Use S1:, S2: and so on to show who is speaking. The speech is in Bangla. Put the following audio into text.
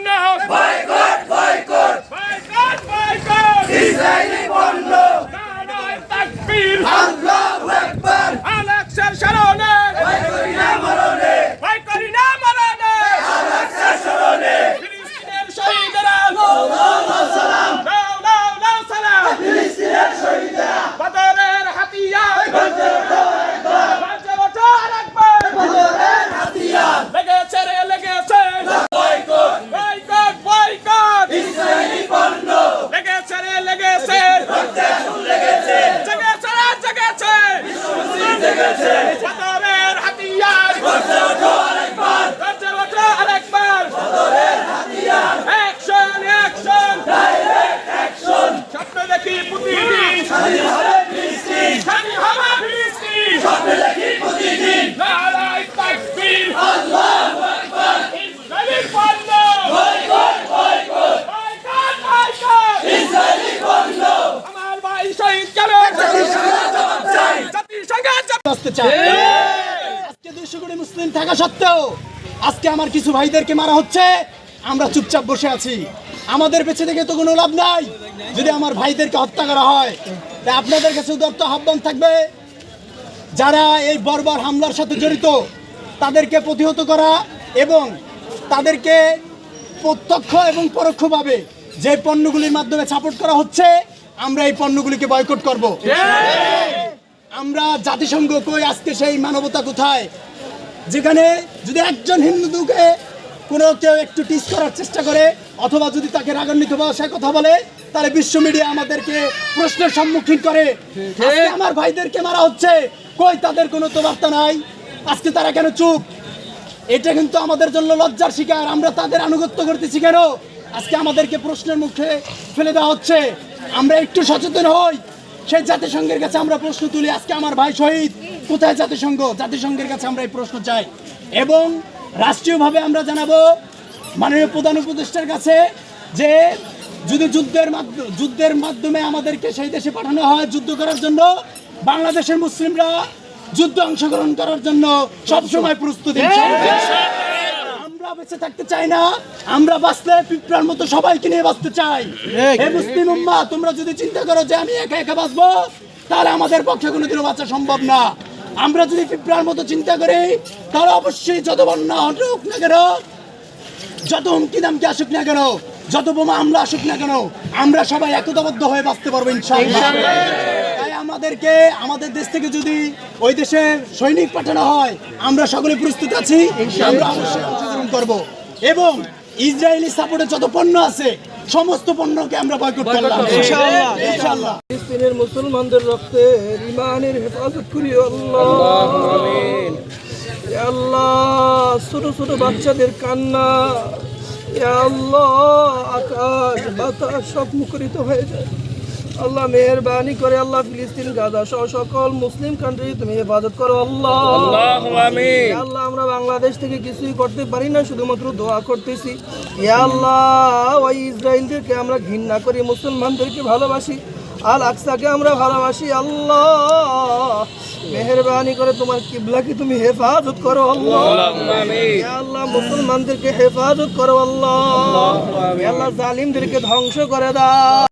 S1: no! Levanta! চায়। আজকে দুইশো কোটি মুসলিম থাকা সত্ত্বেও আজকে আমার কিছু ভাইদেরকে মারা হচ্ছে। আমরা চুপচাপ বসে আছি। আমাদের বেঁচে থেকে তো কোনো লাভ নাই। যদি আমার ভাইদেরকে হত্যা করা হয় তাই আপনাদের কাছে উদার্ত আহ্বান থাকবে। যারা এই বর্বর হামলার সাথে জড়িত তাদেরকে প্রতিহত করা এবং তাদেরকে প্রত্যক্ষ এবং পরোক্ষভাবে যে পণ্যগুলির মাধ্যমে সাপোর্ট করা হচ্ছে আমরা এই পণ্যগুলিকে বয়কট করব। আমরা জাতিসংঘ কই আজকে সেই মানবতা কোথায়? যেখানে যদি একজন হিন্দুকে কোনো কেউ একটু টিস করার চেষ্টা করে অথবা যদি তাকে রাগান্বিত ভাষায় কথা বলে তাহলে বিশ্ব মিডিয়া আমাদেরকে প্রশ্নের সম্মুখীন করে। আমার ভাইদেরকে মারা হচ্ছে। কই তাদের কোনো তো বার্তা নাই? আজকে তারা কেন চুপ? এটা কিন্তু আমাদের জন্য লজ্জার শিকার। আমরা তাদের আনুগত্য করতেছি কেন? আজকে আমাদেরকে প্রশ্নের মুখে ফেলে দেওয়া হচ্ছে। আমরা একটু সচেতন হই। সেই জাতিসংঘের কাছে আমরা প্রশ্ন তুলি, আজকে আমার ভাই শহীদ। কোথায় জাতিসংঘ? জাতিসংঘের কাছে আমরা এই প্রশ্ন চাই। এবং রাষ্ট্রীয়ভাবে আমরা জানাব, মাননীয় প্রধান উপদেষ্টার কাছে যে যদি যুদ্ধের মাধ্যমে যুদ্ধের মাধ্যমে আমাদেরকে সেই দেশে পাঠানো হয় যুদ্ধ করার জন্য, বাংলাদেশের মুসলিমরা যুদ্ধ অংশগ্রহণ করার জন্য সবসময় প্রস্তুত। আমরা বেঁচে থাকতে চাই না। আমরা বাঁচলে পিঁপড়ার মতো সবাইকে নিয়ে বাঁচতে চাই। হে মুসলিম উম্মা তোমরা যদি চিন্তা করো যে আমি একা একা বাঁচবো তাহলে আমাদের পক্ষে কোনোদিনও বাঁচা সম্ভব না। আমরা যদি পিঁপড়ার মতো চিন্তা করি তাহলে অবশ্যই যত বন্যা হোক না কেন যত হুমকি দামকি আসুক না কেন যত বোমা আমরা আসুক না কেন আমরা সবাই একতাবদ্ধ হয়ে বাঁচতে পারব ইনশাআল্লাহ। আমাদেরকে আমাদের দেশ থেকে যদি ওই দেশে সৈনিক পাঠানো হয় আমরা সকলে প্রস্তুত আছি আমরা অবশ্যই অংশগ্রহণ করব। এবং ইসরায়েলি সাপোর্টে যত পণ্য আছে সমস্ত পণ্যকে আমরা বয়কট করলাম। ইনশাআল্লাহ ইনশাআল্লাহ।
S2: ফিলিস্তিনের মুসলমানদের রক্তে ইমানের হেফাজত করি আল্লাহ। এ আল্লাহ ছোট ছোট বাচ্চাদের কান্না আল্লাহ আকাশ বাতাস সব মুখরিত হয়ে যায়। আল্লাহ মেহরবানি করে আল্লাহ ফিলিস্তিন গাজা সহ সকল মুসলিম কান্ট্রি তুমি হেফাজত করো আল্লাহ। আল্লাহ আমরা বাংলাদেশ থেকে কিছুই করতে পারি না শুধুমাত্র দোয়া করতেছি। এ আল্লাহ ওই ইসরায়েলদেরকে আমরা ঘৃণা করি মুসলমানদেরকে ভালোবাসি আল আকসাকে আমরা ভালোবাসি আল্লাহ। মেহরবানি করে তোমার কিবলাকে তুমি হেফাজত করো আল্লাহ। মুসলমানদেরকে হেফাজত করো আল্লাহ। আল্লাহ জালিমদেরকে ধ্বংস করে দাও।